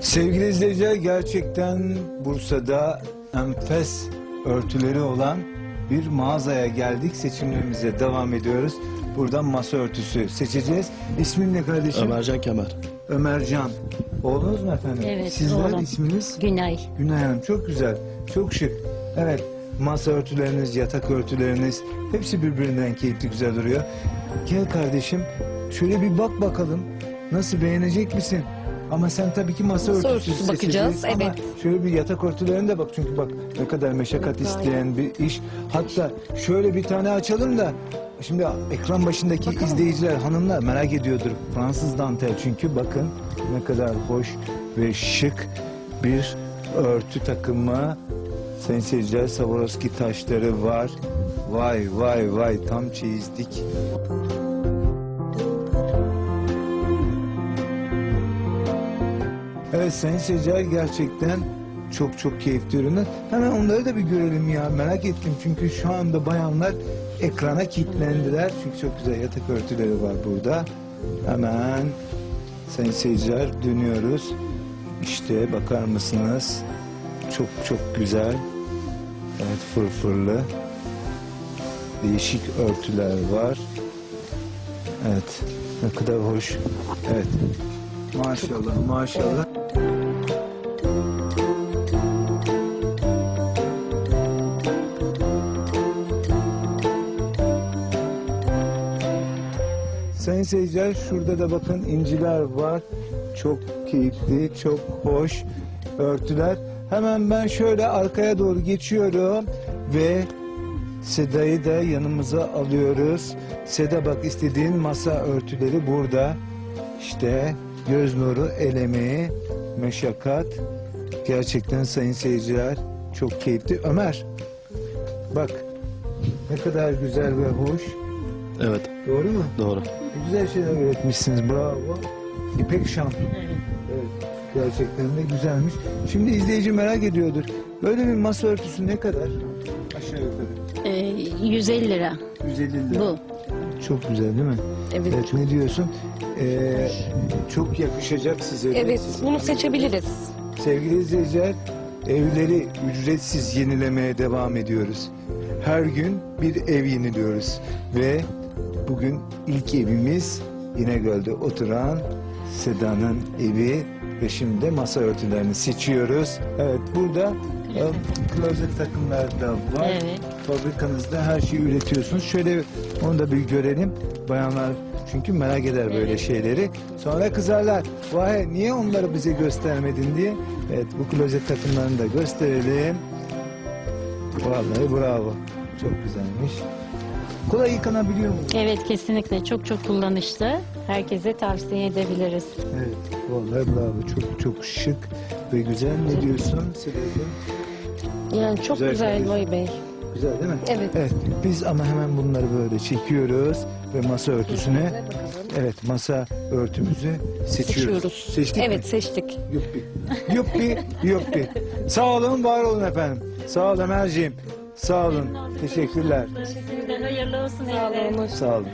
Sevgili izleyiciler gerçekten Bursa'da enfes örtüleri olan bir mağazaya geldik. Seçimlerimize devam ediyoruz. Buradan masa örtüsü seçeceğiz. İsmin ne kardeşim? Ömercan Kemer. Ömercan. Oğlunuz mu efendim? Evet, Sizler oğlum. isminiz? Günay. Günay Hanım çok güzel, çok şık. Evet, masa örtüleriniz, yatak örtüleriniz hepsi birbirinden keyifli güzel duruyor. Gel kardeşim, şöyle bir bak bakalım. Nasıl beğenecek misin? Ama sen tabii ki masa, Masa örtüsü, örtüsü bakacağız, ama evet. şöyle bir yatak örtülerine de bak çünkü bak ne kadar meşakkat isteyen bir iş. Hatta şöyle bir tane açalım da şimdi ekran başındaki izleyiciler, hanımlar merak ediyordur. Fransız dantel çünkü bakın ne kadar hoş ve şık bir örtü takımı. Sayın seyirciler Swarovski taşları var. Vay vay vay tam çeyizlik. Evet sayın seyirciler gerçekten çok çok keyifli ürünler. Hemen onları da bir görelim ya merak ettim. Çünkü şu anda bayanlar ekrana kilitlendiler. Çünkü çok güzel yatak örtüleri var burada. Hemen sayın seyirciler dönüyoruz. İşte bakar mısınız? Çok çok güzel. Evet fırfırlı. Değişik örtüler var. Evet. Ne kadar hoş. Evet. Maşallah maşallah. Sayın seyirciler şurada da bakın inciler var. Çok keyifli, çok hoş örtüler. Hemen ben şöyle arkaya doğru geçiyorum ve Seda'yı da yanımıza alıyoruz. Seda bak istediğin masa örtüleri burada. İşte göz nuru, el emeği, meşakkat. Gerçekten sayın seyirciler çok keyifli. Ömer bak ne kadar güzel ve hoş. Evet Doğru mu? doğru. Ne güzel şeyler üretmişsiniz. Bravo. İpek şan. Evet. Gerçekten de güzelmiş. Şimdi izleyici merak ediyordur. Böyle bir masa örtüsü ne kadar? Aşağı yukarı. Ee, 150 lira 150 lira. bu. Çok güzel değil mi? Evet. Evet ne diyorsun? Ee, çok yakışacak size. de. Evet, bunu seçebiliriz. Sevgili izleyiciler, evleri ücretsiz yenilemeye devam ediyoruz. Her gün bir ev yeniliyoruz ve bugün ilk evimiz İnegöl'de oturan Seda'nın evi ve şimdi de masa örtülerini seçiyoruz. Evet burada klozet takımlar da var. Evet. Fabrikanızda her şeyi üretiyorsunuz. Şöyle onu da bir görelim. Bayanlar çünkü merak eder böyle Evet. şeyleri. Sonra kızarlar. Vay niye onları bize göstermedin diye. Evet bu klozet takımlarını da gösterelim. Vallahi bravo. Çok güzelmiş. Kolay yıkanabiliyor mu? Evet kesinlikle çok çok kullanışlı. Herkese tavsiye edebiliriz. Evet. Vallahi bravo. Çok çok şık ve güzel. Ne diyorsun Sedacığım? Yani çok Güzel güzel. Vay Bey. Güzel değil mi? Evet. Evet. Biz ama hemen bunları böyle çekiyoruz ve masa örtüsüne bakalım. Evet masa örtümüzü seçiyoruz. Seçiyoruz. Seçtik evet mi? seçtik. Yuppi. Yuppi, yuppi. Sağ olun, var olun efendim. Sağ ol Ömerciğim. Sağ olun. Teşekkürler. Hayırlı olsun. Sağ olun. Sağ olun.